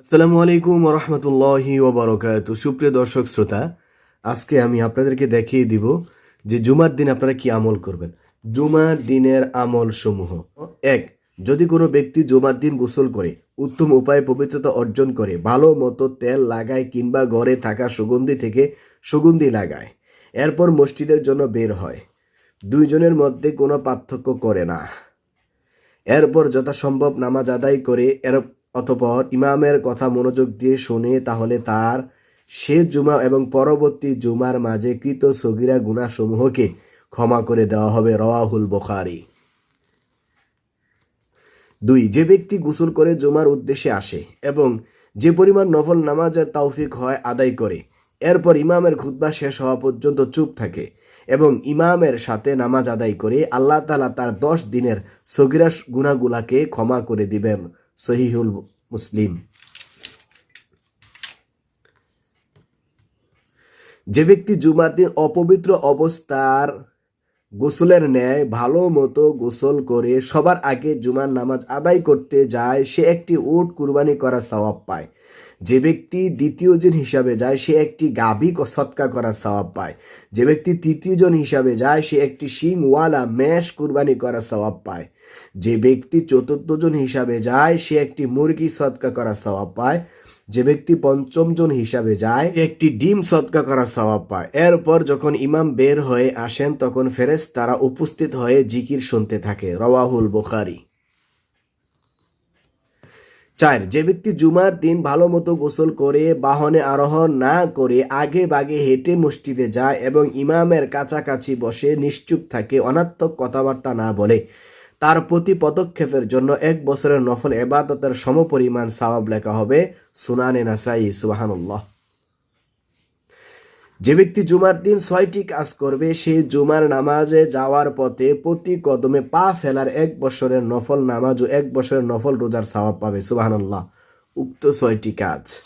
আসসালামু আলাইকুম রহমতুল্লাহি ওবরকাত। সুপ্রিয় দর্শক শ্রোতা, আজকে আমি আপনাদেরকে দেখিয়ে দিব যে জুমার দিন আপনারা কি আমল করবেন। জুমার দিনের আমল সমূহ এক, যদি কোনো ব্যক্তি জুমার দিন গোসল করে, উত্তম উপায়ে পবিত্রতা অর্জন করে, ভালো মতো তেল লাগায় কিংবা ঘরে থাকা সুগন্ধি থেকে সুগন্ধি লাগায়, এরপর মসজিদের জন্য বের হয়। দুইজনের মধ্যে কোনো পার্থক্য করে না। এরপর যথাসম্ভব নামাজ আদায় করে এর অতপর ইমামের কথা মনোযোগ দিয়ে শোনে তাহলে তার সে জুমা এবং পরবর্তী জুমার মাঝে কৃত সগিরা গুণাসমূহকে ক্ষমা করে দেওয়া হবে, রওয়াহুল বখারি। দুই, যে ব্যক্তি গোসল করে জুমার উদ্দেশ্যে আসে এবং যে পরিমাণ নফল নামাজের তৌফিক হয় আদায় করে, এরপর ইমামের খুতবা শেষ হওয়া পর্যন্ত চুপ থাকে এবং ইমামের সাথে নামাজ আদায় করে আল্লাহ তালা তার দশ দিনের সগিরা গুণাগুলাকে ক্ষমা করে দিবেন। সহিহুল মুসলিম। যে ব্যক্তি জুমার দিন অপবিত্র অবস্থার গোসলের ন্যায় ভালো মতো গোসল করে সবার আগে জুমার নামাজ আদায় করতে যায়, সে একটি উট কুরবানি করার সওয়াব পায়। যে ব্যক্তি দ্বিতীয় জন হিসাবে যায়, সে একটি গাভী সৎকা করার সওয়াব পায়। যে ব্যক্তি তৃতীয় জন হিসাবে যায়, সে একটি শিংওয়ালা মেষ কুরবানি করার সওয়াব পায়। যে ব্যক্তি চতুর্থ জন হিসাবে যায়, সে একটি মুরগি সৎকা করার সওয়াব পায়। যে ব্যক্তি পঞ্চম জন হিসাবে যায় একটি ডিম সৎকা করার সওয়াব পায়। এরপর যখন ইমাম বের হয়ে আসেন, তখন ফেরেস তারা উপস্থিত হয়ে জিকির শুনতে থাকে। রওয়াহুল বুখারি। চার, যে ব্যক্তি জুমার দিন ভালো মতো গোসল করে, বাহনে আরোহণ না করে, আগে বাগে হেঁটে মসজিদে যায় এবং ইমামের কাছাকাছি বসে নিশ্চুপ থাকে, অনাত্মক কথাবার্তা না বলে তার প্রতি পদক্ষেপের জন্য এক বছরের নফল এবাদতের সমপরিমাণ সওয়াব লেখা হবে সুনানে নাসাই, সুবাহানুল্লাহ। যে ব্যক্তি জুমার দিন ছয়টি কাজ করবে, সে জুমার নামাজে যাওয়ার পথে প্রতি কদমে পা ফেলার এক বছরের নফল নামাজ ও এক বছরের নফল রোজার সওয়াব পাবে সুবাহান্লাহ উক্ত ছয়টি কাজ।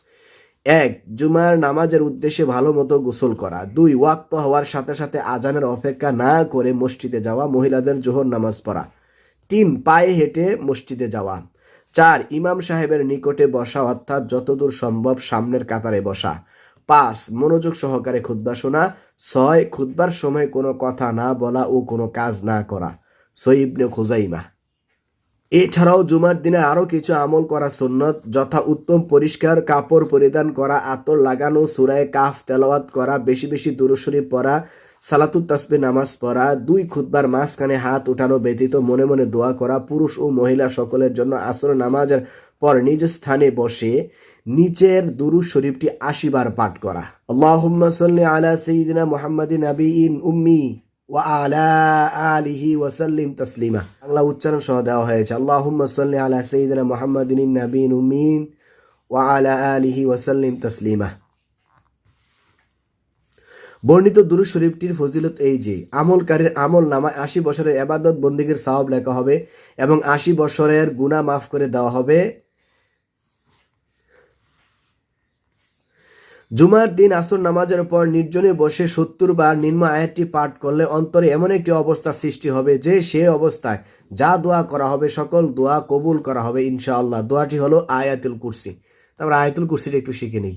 এক, জুমার নামাজের উদ্দেশ্যে ভালো মতো গোসল করা। দুই, ওয়াক্ত হওয়ার সাথে সাথে আজানের অপেক্ষা না করে মসজিদে যাওয়া, মহিলাদের জোহর নামাজ পড়া। তিন পায়ে হেঁটে মসজিদে যাওয়া। চার, ইমাম সাহেবের নিকটে বসা, অর্থাৎ যতদূর সম্ভব সামনের কাতারে বসা। পাঁচ, মনোযোগ সহকারে খুদ্া শোনা। ছয় খুদ্বার সময় কোনো কথা না বলা ও কোনো কাজ না করা। সইবনে খুজাইমা। এছাড়াও জুমার দিনে আরও কিছু আমল করা সুন্নত, যথা উত্তম পরিষ্কার কাপড় পরিধান করা, আতর লাগানো, সুরায় কাফ তেলাওয়াত করা, বেশি বেশি দূরস্বরী পড়া সালাতুত তাসবি নামাজ পড়া, দুই খুতবার মাঝখানে হাত উঠানো ব্যতীত মনে মনে দোয়া করা, পুরুষ ও মহিলা সকলের জন্য আসর নামাজের পর নিজ স্থানে বসে নিচের দুরু শরীফটি আশিবার পাঠ করা। আল্লাহুম্মা সাল্লি আলা সাইয়্যিদিনা মুহাম্মাদিন নাবিয়িন উম্মি ওয়া আলা আলিহি ওয়া সাল্লিম তাসলিমা। বাংলা উচ্চারণ সহ দেওয়া হয়েছে, আল্লাহুম্মা সাল্লি আলা সাইয়্যিদিনা মুহাম্মাদিন নাবিয়িন উম্মিন ওয়া আলা আলিহি ওয়া সাল্লিম তাসলিমা। বর্ণিত দুরু শরীফটির ফজিলত এই যে, আমলকারীর আমল নামায় আশি বছরের এবাদত বন্দীগীর সাহব লেখা হবে এবং আশি বছরের গুণা মাফ করে দেওয়া হবে। জুমার দিন আসর নামাজের পর নির্জনে বসে সত্তর বার নিম্ন আয়াতটি পাঠ করলে অন্তরে এমন একটি অবস্থা সৃষ্টি হবে যে, সে অবস্থায় যা দোয়া করা হবে, সকল দোয়া কবুল করা হবে ইনশাআল্লাহ। দোয়াটি হলো আয়াতুল কুরসি। আমরা আয়াতুল কুরসিটা একটু শিখে নিই।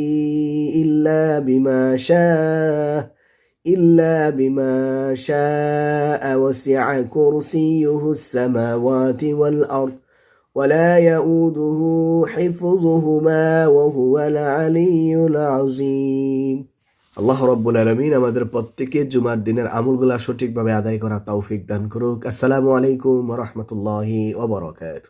إلا بما شاء إلا بما شاء وسع كرسيه السماوات والأرض ولا يؤوده حفظهما وهو العلي العظيم আল্লাহ রব্বুল আলমিন আমাদের প্রত্যেকে জুমার দিনের আমলগুলা সঠিকভাবে আদায় করা তৌফিক দান করুক আসসালামু আলাইকুম রহমতুল্লাহি ওবরাকাত